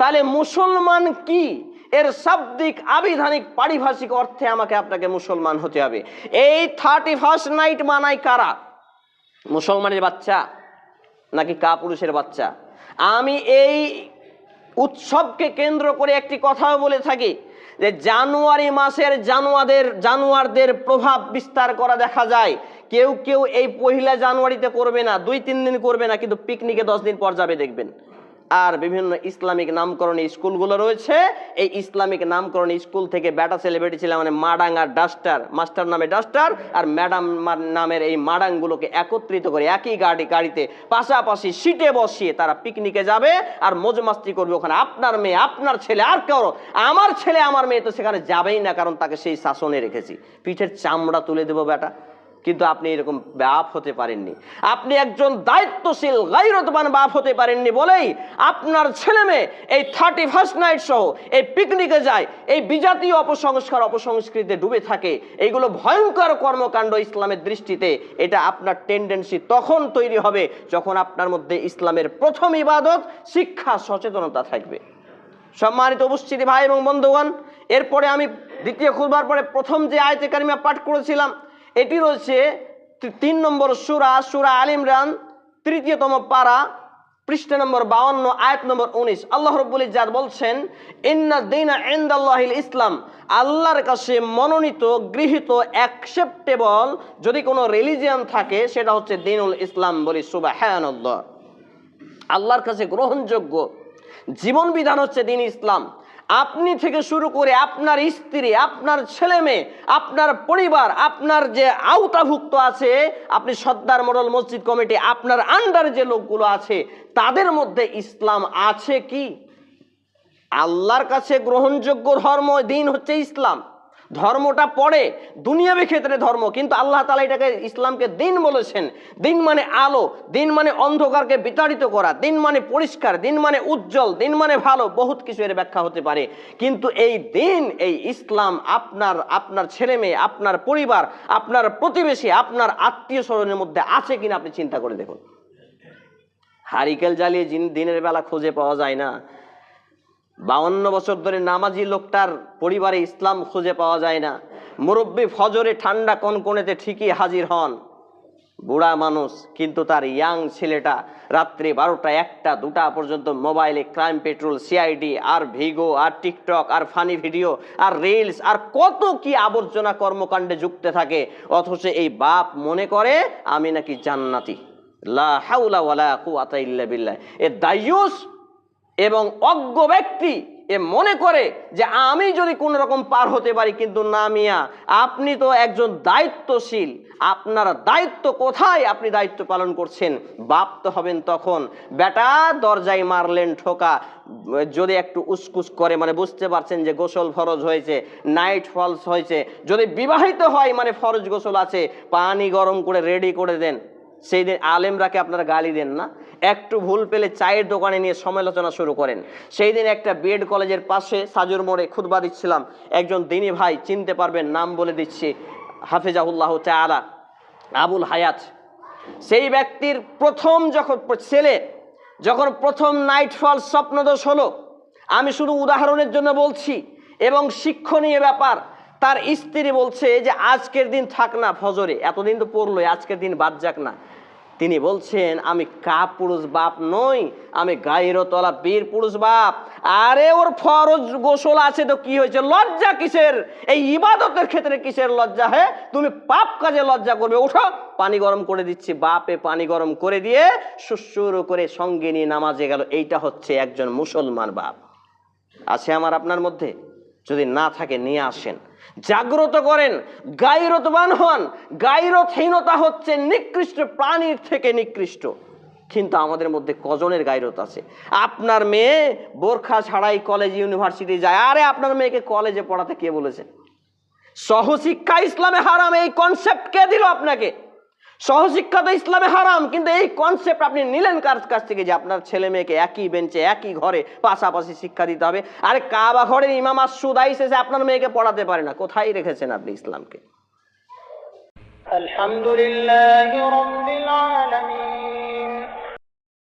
তাহলে মুসলমান কি? এর শাব্দিক আবিধানিক পারিভাষিক অর্থে আমাকে আপনাকে মুসলমান হতে হবে। এই থার্টি ফার্স্ট নাইট মানায় কারা? মুসলমানের বাচ্চা নাকি কাপুরুষের বাচ্চা? আমি এই উৎসবকে কেন্দ্র করে একটি কথাও বলে থাকি যে জানুয়ারি মাসের জানুয়াদের জানুয়ারদের প্রভাব বিস্তার করা দেখা যায়। কেউ কেউ এই পহিলা জানুয়ারিতে করবে না, দুই তিন দিন করবে না, কিন্তু পিকনিকে দশ দিন পর যাবে দেখবেন। আর বিভিন্ন ইসলামিক নামকরণ স্কুলগুলো রয়েছে, এই ইসলামিক নামকরণ স্কুল থেকে ব্যাটা সেলিব্রিটি ছিল মানে মাডাং আর ডাস্টার, মাস্টার নামে ডাস্টার আর ম্যাডাম নামের এই মাডাংগুলোকে একত্রিত করে একই গাড়ি, গাড়িতে পাশাপাশি সিটে বসিয়ে তারা পিকনিকে যাবে আর মজমাস্তি করবে ওখানে। আপনার মেয়ে, আপনার ছেলে, আর কেউ আমার ছেলে, আমার মেয়ে তো সেখানে যাবেই না, কারণ তাকে সেই শাসনে রেখেছি। পিঠের চামড়া তুলে দেবো বেটা। কিন্তু আপনি এরকম বাপ হতে পারেননি। আপনি একজন দায়িত্বশীল, গাইরতবান বাপ হতে পারেননি বলেই আপনার ছেলে মেয়ে এই থার্টি ফার্স্ট নাইট সহ এই পিকনিকে যায়, এই বিজাতীয় অপসংস্কার, অপসংস্কৃতিতে ডুবে থাকে, এইগুলো ভয়ঙ্কর কর্মকাণ্ড ইসলামের দৃষ্টিতে, এটা আপনার টেন্ডেন্সি তখন তৈরি হবে যখন আপনার মধ্যে ইসলামের প্রথম ইবাদত, শিক্ষা, সচেতনতা থাকবে। সম্মানিত উপস্থিতি ভাই এবং বন্ধুগণ, এরপরে আমি দ্বিতীয় খুলবার পরে প্রথম যে আয়তে কারিমা পাঠ করেছিলাম এটি রয়েছে তিন নম্বর সুরা সুরা আল ইমরান, তৃতীয়তম পারা, পৃষ্ঠা নম্বর বাউন্ন, আয়াত নম্বর উনিশ। আল্লাহ রব্বুল ইজাদ বলছেন, ইন্না দিনা ইন্দাল্লাহিল ইসলাম। আল্লাহর কাছে মনোনীত, গৃহীত অ্যাকসেপ্টেবল যদি কোনো রিলিজিয়ান থাকে, সেটা হচ্ছে দিনুল ইসলাম বলি সুবাহ আল্লাহর কাছে গ্রহণযোগ্য জীবন বিধান হচ্ছে দিন ইসলাম। আপনি থেকে শুরু করে আপনার স্ত্রী, আপনার ছেলে মেয়ে, আপনার পরিবার, আপনার যে আওতাভুক্ত আছে, আপনি সর্দার মোড়ল মসজিদ কমিটি, আপনার আন্ডার যে লোকগুলো আছে, তাদের মধ্যে ইসলাম আছে কি? আল্লাহর কাছে গ্রহণযোগ্য ধর্ম, দিন হচ্ছে ইসলাম। ধর্মটা পড়ে, দুনিয়াবি ক্ষেত্রে ধর্ম, কিন্তু আল্লাহ তালা এটাকে ইসলামকে দিন বলেছেন। দিন মানে আলো, দিন মানে অন্ধকারকে বিতাড়িত করা, দিন মানে পরিষ্কার, দিন মানে উজ্জ্বল, দিন মানে ভালো, বহুত কিছু এর ব্যাখ্যা হতে পারে। কিন্তু এই দিন, এই ইসলাম আপনার আপনার ছেলে মেয়ে, আপনার পরিবার, আপনার প্রতিবেশী, আপনার আত্মীয় স্বজনের মধ্যে আছে কিনা আপনি চিন্তা করে দেখুন। হারিকেল জ্বালিয়ে দিনের বেলা খুঁজে পাওয়া যায় না। বাউন্ন বছর ধরে নামাজি লোকটার পরিবারে ইসলাম খুঁজে পাওয়া যায় না। মুরব্বী ফজরে ঠান্ডা কনকনেতে ঠিকই হাজির হন। বুড়া মানুষ, কিন্তু তার ইয়াং ছেলেটা রাত্রি বারোটা একটা দুটা পর্যন্ত মোবাইলে ক্রাইম পেট্রোল সিআইডি আর ভিগো, আর টিকটক, আর ফানি ভিডিও, আর রিলস, আর কত কি আবর্জনা কর্মকাণ্ডে যুক্ত থাকে। অথচ এই বাপ মনে করে, আমি নাকি জান্নাতি। লা হাউলা ওয়ালা কুওয়াতা ইল্লা বিল্লাহ। এ দায়ুস এবং অজ্ঞ ব্যক্তি এ মনে করে যে আমি যদি কোনো রকম পার হতে পারি, কিন্তু না মিয়া, আপনি তো একজন দায়িত্বশীল। আপনার দায়িত্ব কোথায়? আপনি দায়িত্ব পালন করছেন। বাপ তো হবেন তখন। বেটা, দরজায় মারলেন ঠোকা। যদি একটু উসকুস করে মানে বুঝতে পারছেন যে গোসল ফরজ হয়েছে, নাইট ফলস হয়েছে। যদি বিবাহিত হয় মানে ফরজ গোসল আছে, পানি গরম করে রেডি করে দেন। সেই দিন আলেমরাকে আপনারা গালি দেন না? একটু ভুল পেলে চায়ের দোকানে নিয়ে সমালোচনা শুরু করেন। সেই দিন একটা বিএড কলেজের পাশে সাজুর মোড়ে খুদবা দিচ্ছিলাম। একজন দিনী ভাই চিনতে পারবেন নাম বলে দিচ্ছি হাফেজাহুল্লাহ চালা আবুল হায়াত। সেই ব্যক্তির প্রথম যখন ছেলে, যখন প্রথম নাইট ফল স্বপ্নদোষ হলো, আমি শুধু উদাহরণের জন্য বলছি, এবং শিক্ষণীয় ব্যাপার, তার স্ত্রী বলছে যে আজকের দিন থাক না ফজরে, এতদিন তো পড়লোই, আজকের দিন বাদ যাক না। তিনি বলছেন, আমি কা পুরুষ বাপ নই, আমি গাইরতলা বীর পুরুষ বাপ। আরে ওর ফরজ গোসল আছে তো কি হয়েছে? লজ্জা কিসের? এই ইবাদতের ক্ষেত্রে কিসের লজ্জা হে? তুমি পাপ কাজে লজ্জা করবে। ওঠো, পানি গরম করে দিচ্ছি, বাপে পানি গরম করে দিয়ে সুসুর করে সঙ্গে নিয়ে নামাজে গেল। এইটা হচ্ছে একজন মুসলমান বাপ। আছে আমার আপনার মধ্যে? যদি না থাকে, নিয়ে আসেন। জাগ্রত করেন, গাইরতবান হন। গাইরতহীনতা হচ্ছে নিকৃষ্ট, প্রাণীর থেকে নিকৃষ্ট। কিন্তু আমাদের মধ্যে কজনের গাইরত আছে? আপনার মেয়ে বোরখা ছাড়াই কলেজ ইউনিভার্সিটি যায়। আরে আপনার মেয়েকে কলেজে পড়াতে কে বলেছে? সহশিক্ষা ইসলামে হারাম, এই কনসেপ্ট কে দিল আপনাকে? সহশিক্ষা তো ইসলামে হারাম, কিন্তু এই কনসেপ্ট আপনি নিলেন কার কাছ থেকে যে আপনার ছেলে মেয়েকে একই বেঞ্চে একই ঘরে পাশাপাশি শিক্ষা দিতে হবে? আরে কাবা ঘরের ইমাম আসুদাই শেষে আপনার মেয়েকে পড়াতে পারে না। কোথায় রেখেছেন আপনি ইসলামকে? আলহামদুলিল্লাহ